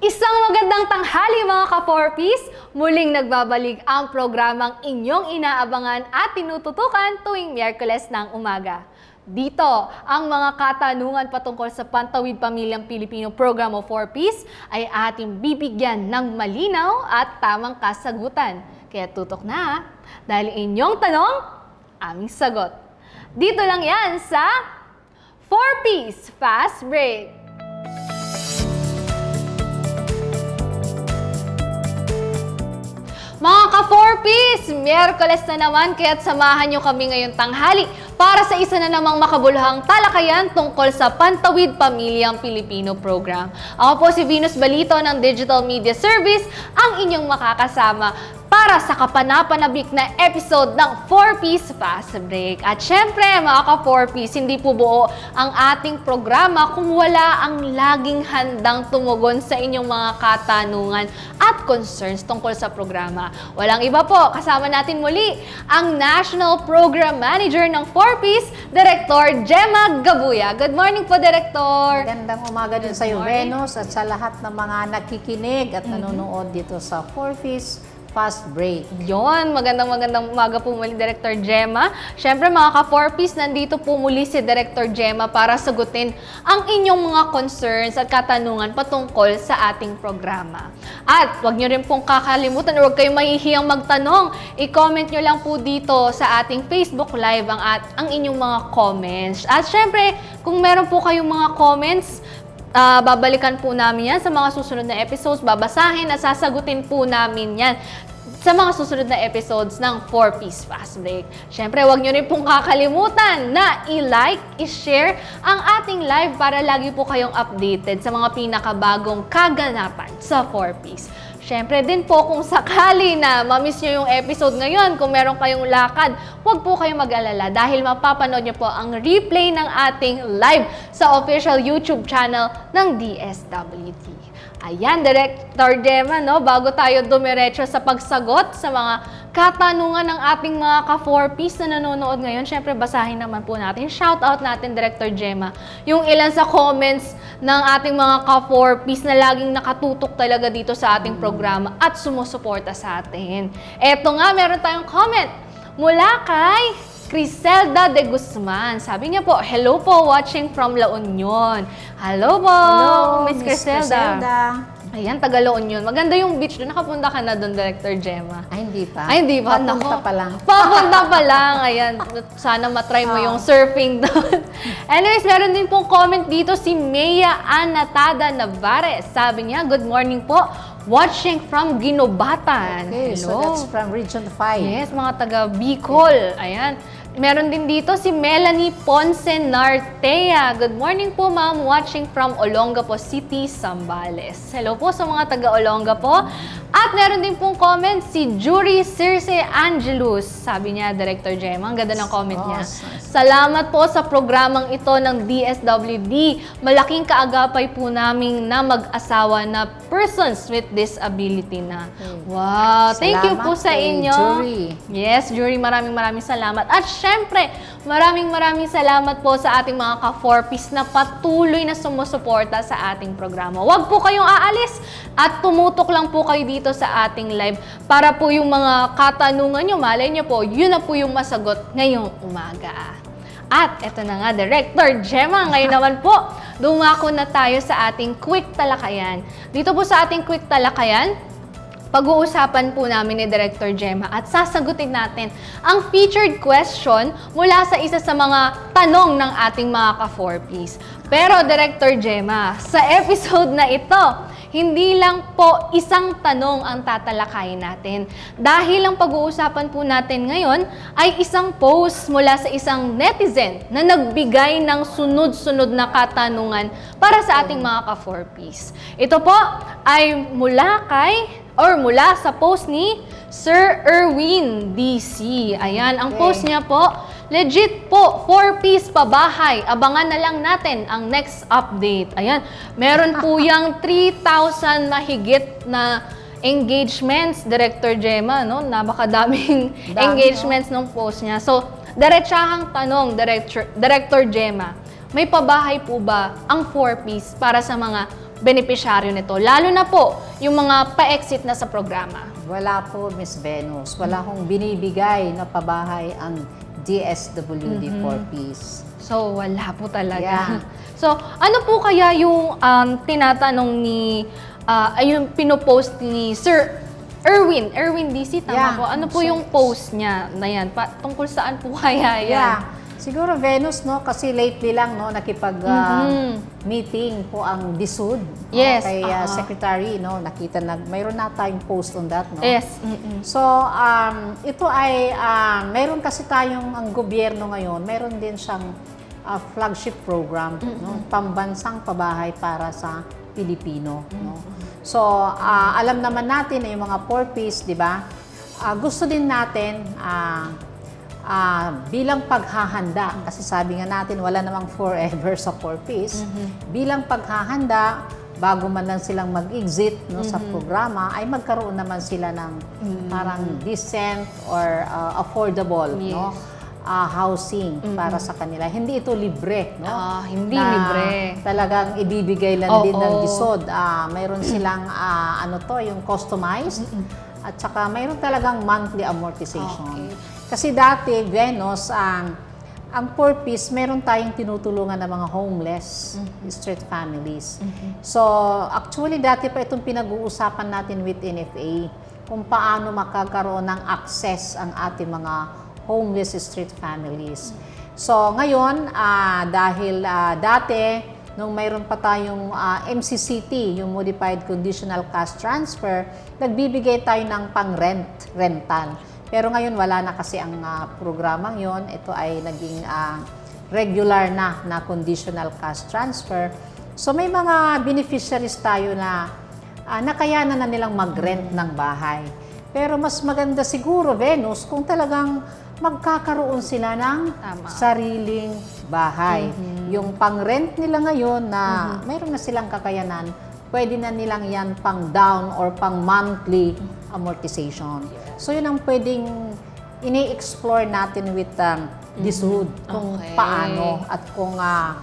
Isang magandang tanghali mga ka-4Ps! Muling nagbabalik ang programang inyong inaabangan at tinututukan tuwing Miyerkules ng umaga. Dito, ang mga katanungan patungkol sa Pantawid Pamilyang Pilipino Program o 4Ps ay ating bibigyan ng malinaw at tamang kasagutan. Kaya tutok na, dahil inyong tanong, aming sagot. Dito lang yan sa 4Ps Fast Break! Mga ka-4Ps, Miyerkules na naman kaya't samahan nyo kami ngayong tanghali para sa isa na namang makabuluhang talakayan tungkol sa Pantawid Pamilyang Pilipino Program. Ako po si Venus Balito ng Digital Media Service, ang inyong makakasama para sa kapanapanabik na episode ng 4Ps Fast Break. At syempre, mga ka-4Ps, hindi po buo ang ating programa kung wala ang laging handang tumugon sa inyong mga katanungan at concerns tungkol sa programa. Walang iba po, kasama natin muli ang National Program Manager ng 4Ps, Director Gemma Gabuya. Good morning po, Director! Magandang umaga din sa iyo. Venus, at sa lahat ng mga nakikinig at nanonood dito sa Four Fish Fast Break. Yon, magandang magandang umaga po muli Director Gemma. Syempre mga ka-4Ps, nandito po muli si Director Gemma para sagutin ang inyong mga concerns at katanungan patungkol sa ating programa. At wag nyo rin pong kakalimutan or huwag kayong mahihiyang magtanong. I-comment nyo lang po dito sa ating Facebook Live ang, at, ang inyong mga comments. At syempre, kung meron po kayong mga comments, Ah, babalikan po namin yan sa mga susunod na episodes, babasahin at sasagutin po namin yan sa mga susunod na episodes ng 4-Piece Fast Break. Siyempre, huwag nyo rin pong kakalimutan na i-like, i-share ang ating live para lagi po kayong updated sa mga pinakabagong kaganapan sa 4-Piece. Siyempre din po kung sakali na mamiss nyo yung episode ngayon, kung meron kayong lakad, huwag po kayong mag-alala dahil mapapanood nyo po ang replay ng ating live sa official YouTube channel ng DSWT. Ayan, Director Gemma, no? bago tayo dumiretso sa pagsagot sa mga katanungan ng ating mga ka-4Ps na nanonood ngayon, syempre basahin naman po natin. Shout out natin, Director Gemma, yung ilan sa comments ng ating mga ka-4Ps na laging nakatutok talaga dito sa ating programa at sumusuporta sa atin. Eto nga, meron tayong comment mula kay Criselda de Guzman. Sabi niya po, hello po, watching from La Union. Hello po, Miss Criselda. Ayan, taga La Union. Maganda yung beach doon. Nakapunta ka na doon, Director Gemma. Ay, hindi pa. Ay, hindi ba? Papunta Nako. pa lang. Papunta pa lang. Ayan, sana matry mo Oo. yung surfing doon. Anyways, meron din pong comment dito si Mea Anatada Navares. Sabi niya, good morning po. Watching from Ginobatan. Okay, so Hello. that's from Region 5. Yes, mga taga Bicol. Ayan. Meron din dito si Melanie Ponce Nartea. Good morning po, ma'am. Watching from Olongapo City, Zambales. Hello po sa mga taga Olongapo. At meron din pong comment si Jury Circe Angelus. Sabi niya, Director Gemma. Ang ganda ng comment niya. Salamat po sa programang ito ng DSWD. Malaking kaagapay po namin na mag-asawa na persons with disability na. Wow! Thank you po sa inyo. Jury. Yes, Jury, maraming maraming salamat. At syempre, maraming maraming salamat po sa ating mga ka-4Ps na patuloy na sumusuporta sa ating programa. Huwag po kayong aalis at tumutok lang po kayo dito sa ating live para po yung mga katanungan nyo, malay nyo po, yun na po yung masagot ngayong umaga. At eto na nga, Director Gemma, ngayon naman po, dumako na tayo sa ating quick talakayan. Dito po sa ating quick talakayan, pag-uusapan po namin ni Director Gemma at sasagutin natin ang featured question mula sa isa sa mga tanong ng ating mga ka-4Ps. Pero Director Gemma, sa episode na ito, hindi lang po isang tanong ang tatalakayin natin. Dahil ang pag-uusapan po natin ngayon ay isang post mula sa isang netizen na nagbigay ng sunod-sunod na katanungan para sa ating mga ka-4Ps. Ito po ay mula kay or mula sa post ni Sir Erwin DC. Ayan, ang Okay. post niya po, legit po, 4-piece pabahay. Abangan na lang natin ang next update. Ayan, meron po yung 3,000 mahigit na engagements, Director Gemma, no? Napakadaming Dami, engagements ng post niya. So, diretsahang tanong, Director, Director Gemma, may pabahay po ba ang 4-piece para sa mga benepisyaryo nito? Lalo na po yung mga pa-exit na sa programa. Wala po, Miss Venus. Wala akong binibigay na pabahay ang DSWD for Peace. So, wala po talaga. Yeah. So, ano po kaya yung um, tinatanong ni, ay yung pinopost ni Sir Erwin, Erwin DC, tama Yeah. po? Ano po yung post niya na yan? Pa, tungkol saan po kaya yan? Yeah. Siguro Venus, no? Kasi lately lang, no? Nakipag ah, Mhm. meeting po ang DSUD. no, Yes, Kay ah, aha. Secretary, no? Nakita na, mayroon na tayong post on that, no? Yes. mm-mm. So, um, ito ay, ah, mayroon kasi tayong, ang gobyerno ngayon, mayroon din siyang ah, flagship program, no? pambansang pabahay para sa Pilipino. No? So, ah, alam naman natin na yung mga four piece, di ba? Ah, gusto din natin, ah, ah, bilang paghahanda, kasi sabi nga natin, wala namang forever sa four piece, bilang paghahanda, bago man lang silang mag-exit no, sa programa, ay magkaroon naman sila ng parang decent or ah, affordable Yes. no, ah, housing para sa kanila. Hindi ito libre. No? Ah, hindi na libre. Talagang ibibigay lang din ng Oo. DSOD. Ah, mayroon silang ah, ano to, yung customized. At saka mayroon talagang monthly amortization. Okay. Kasi dati, Venus, ang ang poor piece, meron tayong tinutulungan ng mga homeless, street families. So, actually, dati pa itong pinag-uusapan natin with NFA kung paano makakaroon ng access ang ating mga homeless street families. So, ngayon, ah, dahil ah, dati, nung mayroon pa tayong ah, MCCT, yung Modified Conditional Cash Transfer, nagbibigay tayo ng pang-rent, rental. Pero ngayon wala na kasi ang ah, programang yon. Ito ay naging ah, regular na na conditional cash transfer. So may mga beneficiaries tayo na ah, nakayanan na nilang mag-rent ng bahay. Pero mas maganda siguro, Venus, kung talagang magkakaroon sila ng Tama. sariling bahay. Yung pang-rent nila ngayon na mayroon na silang kakayanan, pwede na nilang yan pang down or pang monthly amortization. So yun ang pwedeng ini-explore natin with um, this hood kung Okay. paano at kung ah,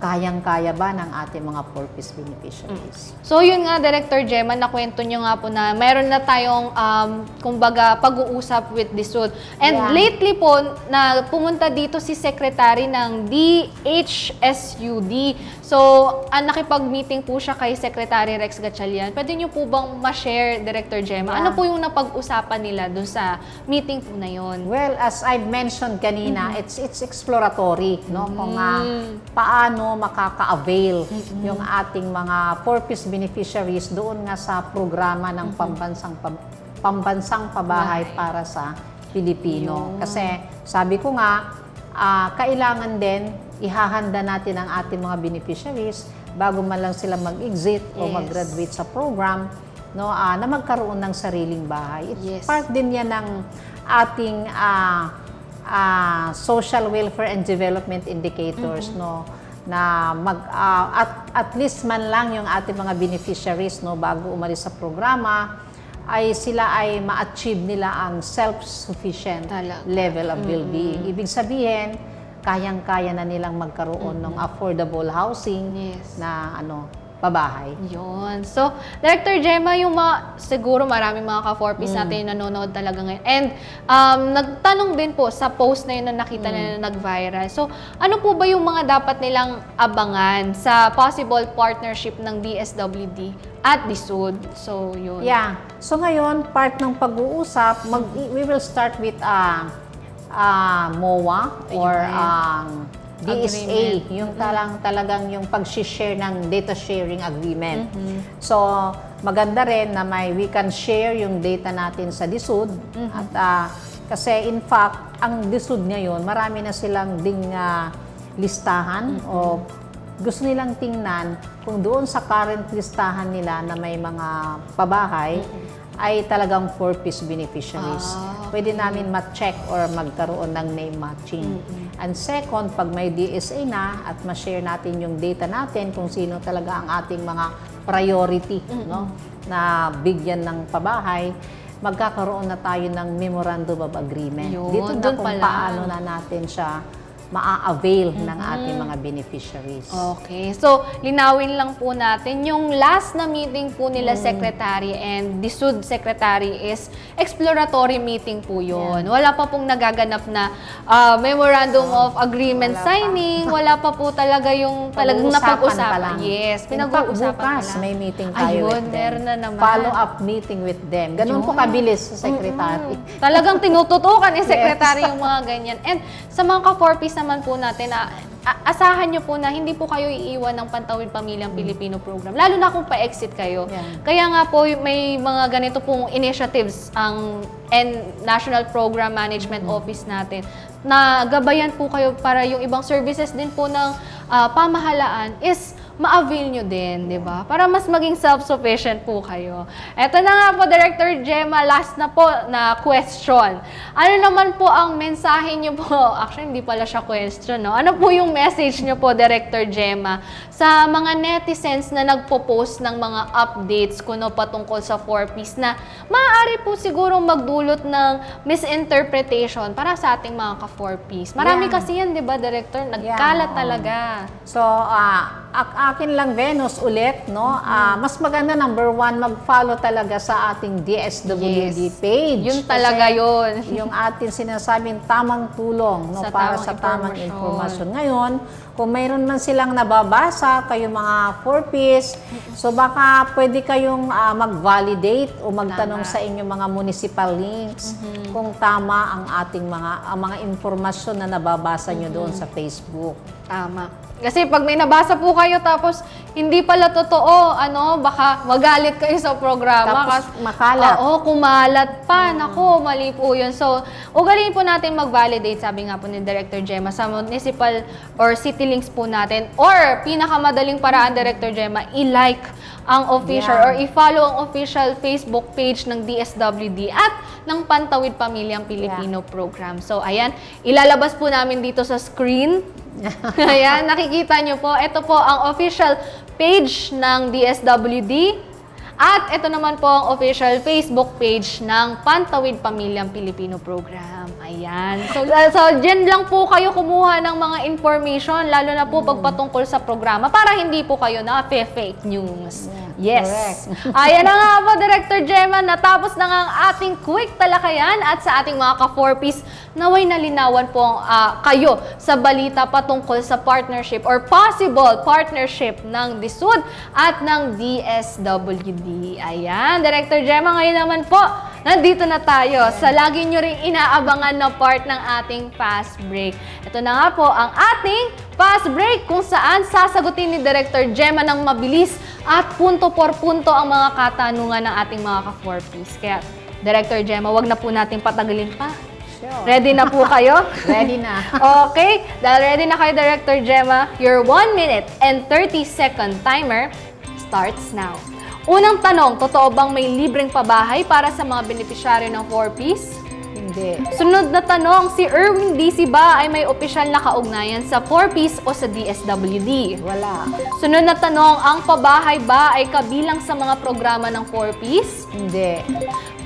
kayang-kaya ba ng ating mga purpose beneficiaries. So yun nga, Director Gemma, nakwento nyo nga po na meron na tayong, um, kumbaga, pag-uusap with DSUD. And Yeah. lately po, na pumunta dito si Secretary ng DHSUD. So, ah, nakipag-meeting po siya kay Secretary Rex Gatchalian. Pwede nyo po bang ma-share, Director Gemma? Yeah. Ano po yung napag-usapan nila dun sa meeting po na yun? Well, as I've mentioned kanina, it's it's exploratory, no? Kung ah, paano makaka-avail yung ating mga purpose beneficiaries doon nga sa programa ng pambansang pab- pambansang pabahay Bahay. para sa Pilipino. Yun. Kasi sabi ko nga, ah, kailangan din ihahanda natin ang ating mga beneficiaries bago man lang sila mag-exit o Yes. mag-graduate sa program no ah, na magkaroon ng sariling bahay. It's Yes. part din yan ng ating ah, ah, social welfare and development indicators no na mag ah, at at least man lang yung ating mga beneficiaries no bago umalis sa programa ay sila ay ma-achieve nila ang self-sufficient level of well-being. Ibig sabihin, kayang-kaya na nilang magkaroon ng affordable housing Yes. na ano pabahay. Yun. So, Director Gemma, yung mga, siguro maraming mga ka-4Ps natin yung nanonood talaga ngayon. And um, nagtanong din po sa post na yun na nakita nila na nag-viral. So, ano po ba yung mga dapat nilang abangan sa possible partnership ng DSWD at DSUD? So, yun. Yeah. So ngayon, part ng pag-uusap, mag, we will start with uh, uh, MOA or Ayun. ang DSA, Agreement. yung talang talagang yung pag-share ng data sharing agreement. Mm-hmm. So, maganda rin na may we can share yung data natin sa DSUD Mm-hmm. at ah, kasi in fact, ang DSUD ngayon, marami na silang ding ah, listahan Mm-hmm. o gusto nilang tingnan kung doon sa current listahan nila na may mga pabahay ay talagang four-piece beneficiaries. Ah, Pwede namin ma-check or magkaroon ng name matching. And second, pag may DSA na at ma-share natin yung data natin kung sino talaga ang ating mga priority no na bigyan ng pabahay, magkakaroon na tayo ng memorandum of agreement. Yun, Dito na kung pa lang. paano na natin siya maa-avail ng ating mga beneficiaries. Okay. So, linawin lang po natin, yung last na meeting po nila Secretary and the SUD Secretary is exploratory meeting po yun. Wala pa pong nagaganap na ah, Memorandum of Agreement wala pa. signing, wala pa po talaga yung talagang pa napag-usapan. Yes, pinag-uusapan pa bukas may meeting tayo Ayun, with them. meron na naman. Follow-up meeting with them. Ganun po kabilis sa secretary. Mm, Talagang tinututukan ni Secretary yung mga ganyan. And sa mga ka-4Ps naman po natin, na asahan nyo po na hindi po kayo iiwan ng Pantawid Pamilyang Pilipino program. Lalo na kung pa-exit kayo. Yeah. Kaya nga po may mga ganito pong initiatives ang and National Program Management Office natin na gabayan po kayo para yung ibang services din po ng ah, pamahalaan is ma-avail nyo din, di ba? Para mas maging self-sufficient po kayo. Eto na nga po, Director Gemma, last na po na question. Ano naman po ang mensahe nyo po? Actually, hindi pala siya question, no? Ano po yung message nyo po, Director Gemma, sa mga netizens na nagpo-post ng mga updates kuno patungkol sa 4Ps na maaari po siguro magdulot ng misinterpretation para sa ating mga ka-4Ps. Marami Yeah. kasi yan, di ba, Director? Nagkalat oo. talaga. So, ah, ak- akin lang, Venus, ulit, no? Ah, mas maganda, number one, mag-follow talaga sa ating DSWD Yes. page. Yun talaga Kasi yun. yung ating sinasabing tamang tulong no, Sa para tamang sa tamang impormasyon. informasyon. Ngayon, kung mayroon man silang nababasa, kayo mga 4Ps, so baka pwede kayong ah, mag-validate o magtanong Tama. sa inyong mga municipal links kung tama ang ating mga ang mga informasyon na nababasa nyo doon sa Facebook. Tama. Kasi pag may nabasa po kayo tapos hindi pala totoo, ano, baka magalit kayo sa programa. Tapos Kas- makalat. Oo, kumalat pa. Nako, mali po yun. So, ugaliin po natin mag-validate, sabi nga po ni Director Gemma, sa municipal or city links po natin. Or, pinakamadaling paraan, Director Gemma, i-like ang official Yeah. or i-follow ang official Facebook page ng DSWD at ng Pantawid Pamilyang Pilipino program. So, ayan, ilalabas po namin dito sa screen. ayan, nakikita nyo po. Ito po ang official page ng DSWD. At ito naman po ang official Facebook page ng Pantawid Pamilyang Pilipino Program. Ayan. So, uh, so dyan lang po kayo kumuha ng mga information, lalo na po pagpatungkol sa programa, para hindi po kayo na fake news. Yes. correct. Ayan na nga po, Director Gemma. Natapos na nga ang ating quick talakayan at sa ating mga ka-4Ps, naway nalinawan po ang, ah, kayo sa balita patungkol sa partnership or possible partnership ng DISUD at ng DSWD. Ayan, Director Gemma, ngayon naman po, nandito na tayo sa lagi nyo ring inaabangan na part ng ating fast break. Ito na nga po ang ating fast break kung saan sasagutin ni Director Gemma ng mabilis at punto por punto ang mga katanungan ng ating mga ka-4Ps. Kaya, Director Gemma, wag na po natin patagalin pa. Sure. Ready na po kayo? Ready na. okay, dahil ready na kayo, Director Gemma, your 1 minute and 30 second timer starts now. Unang tanong, totoo bang may libreng pabahay para sa mga benepisyaryo ng 4Ps? Hindi. Sunod na tanong, si Erwin DC ba ay may opisyal na kaugnayan sa 4Ps o sa DSWD? Wala. Sunod na tanong, ang pabahay ba ay kabilang sa mga programa ng 4Ps? Hindi.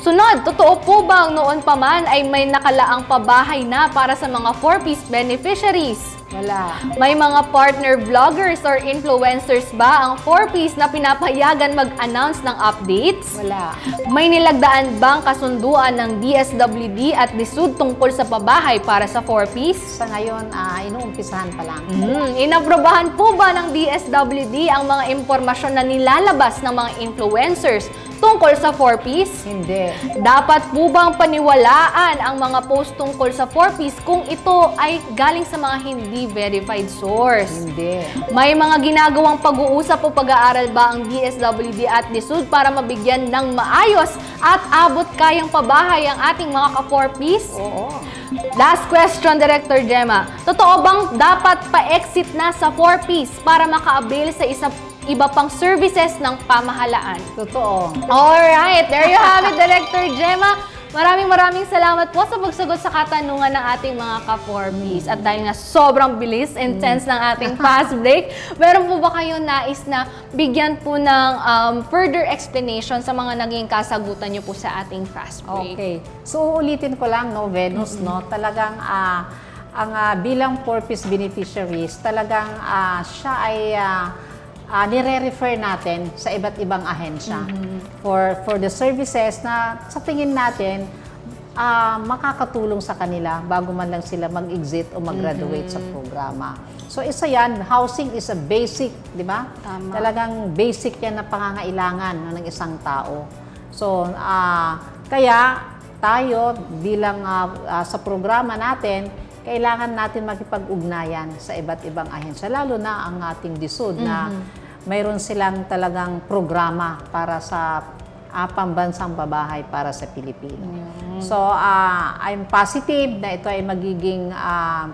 Sunod, totoo po bang noon pa man ay may nakalaang pabahay na para sa mga 4Ps beneficiaries? Wala. May mga partner vloggers or influencers ba ang 4Ps na pinapayagan mag-announce ng updates? Wala. May nilagdaan bang kasunduan ng DSWD at DSUD tungkol sa pabahay para sa 4Ps? Sa ngayon, ah, inuumpisahan pa lang. Hmm, inaprobahan po ba ng DSWD ang mga impormasyon na nilalabas ng mga influencers tungkol sa 4Ps? Hindi. Dapat po bang paniwalaan ang mga post tungkol sa 4Ps kung ito ay galing sa mga hindi verified source? Hindi. May mga ginagawang pag-uusap o pag-aaral ba ang DSWD at DSUD para mabigyan ng maayos at abot kayang pabahay ang ating mga ka-4Ps? Oo. Last question, Director Gemma. Totoo bang dapat pa-exit na sa 4Ps para maka-avail sa isa, iba pang services ng pamahalaan? Totoo. Alright, there you have it, Director Gemma. Maraming maraming salamat po sa pagsagot sa katanungan ng ating mga ka-4Ps. At dahil nga sobrang bilis, intense ng ating fast break, meron po ba kayo nais na bigyan po ng um, further explanation sa mga naging kasagutan niyo po sa ating fast break? Okay. So, ulitin ko lang, no, Venus, no, talagang ah, ang ah, bilang four-piece beneficiaries, talagang ah, siya ay ah, ah, nire-refer natin sa iba't ibang ahensya for for the services na sa tingin natin ah, makakatulong sa kanila bago man lang sila mag-exit o mag-graduate sa programa. So isa yan, housing is a basic, di ba? Tama. Talagang basic yan na pangangailangan ng isang tao. So, ah, kaya tayo bilang ah, ah, sa programa natin, kailangan natin makipag-ugnayan sa iba't ibang ahensya, lalo na ang ating DSUD na mayroon silang talagang programa para sa ah, pambansang babahay para sa Pilipino. So, ah, I'm positive na ito ay magiging ah,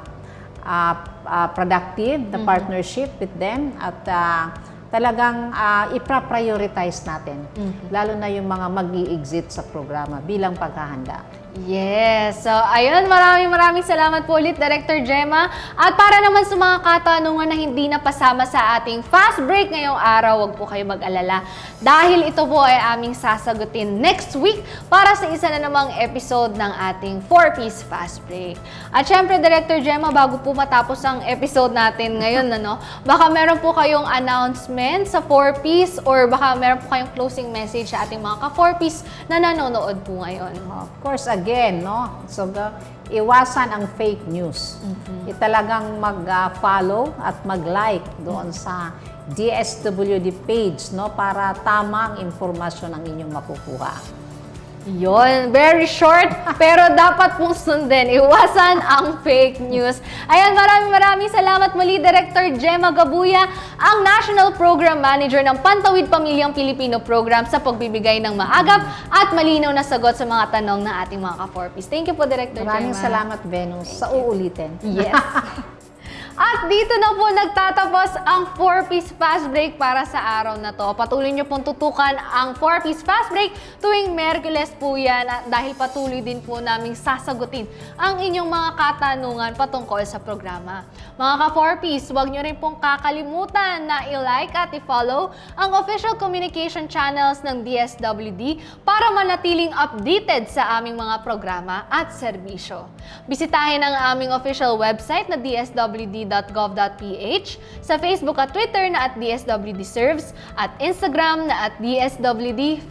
ah, ah, productive na partnership with them at ah, talagang uh, ipra-prioritize natin, lalo na yung mga mag exit sa programa bilang paghahanda. Yes. So, ayun, maraming maraming salamat po ulit, Director Gemma. At para naman sa mga katanungan na hindi napasama sa ating fast break ngayong araw, wag po kayo mag-alala. Dahil ito po ay aming sasagutin next week para sa isa na namang episode ng ating 4-piece fast break. At syempre, Director Gemma, bago po matapos ang episode natin ngayon, ano, baka meron po kayong announcement sa 4-piece or baka meron po kayong closing message sa ating mga ka-4-piece na nanonood po ngayon. Of course, again, no? So, iwasan ang fake news. Italagang mag-follow at mag-like doon sa DSWD page, no? Para tamang informasyon ang inyong makukuha. Yon, very short, pero dapat pong sundin. Iwasan ang fake news. Ayan, maraming maraming salamat muli, Director Gemma Gabuya, ang National Program Manager ng Pantawid Pamilyang Pilipino Program sa pagbibigay ng maagap at malinaw na sagot sa mga tanong ng ating mga ka-4Ps. Thank you po, Director Maraming Gemma. salamat, Venus, sa uulitin. Yes. At dito na po nagtatapos ang 4-piece fast break para sa araw na to. Patuloy nyo pong tutukan ang 4-piece fast break tuwing Merkules po yan dahil patuloy din po naming sasagutin ang inyong mga katanungan patungkol sa programa. Mga ka-4-piece, huwag nyo rin pong kakalimutan na i-like at i-follow ang official communication channels ng DSWD para manatiling updated sa aming mga programa at serbisyo. Bisitahin ang aming official website na dswd.gov.ph, sa Facebook at Twitter na at DSWD at Instagram na at DSWD.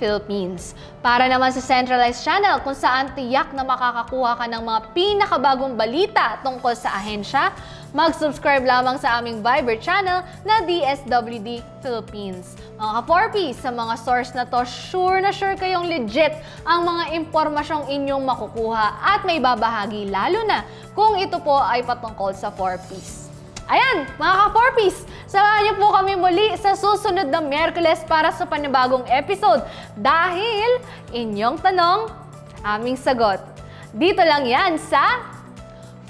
Para naman sa centralized channel kung saan tiyak na makakakuha ka ng mga pinakabagong balita tungkol sa ahensya, mag-subscribe lamang sa aming Viber channel na DSWD Philippines. Mga ka-4P, sa mga source na to, sure na sure kayong legit ang mga impormasyong inyong makukuha at may babahagi lalo na kung ito po ay patungkol sa 4Ps. Ayan, mga ka-4Ps, samahan niyo po kami muli sa susunod na Miyerkules para sa panibagong episode dahil inyong tanong, aming sagot. Dito lang yan sa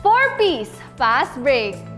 4Ps Fast Break.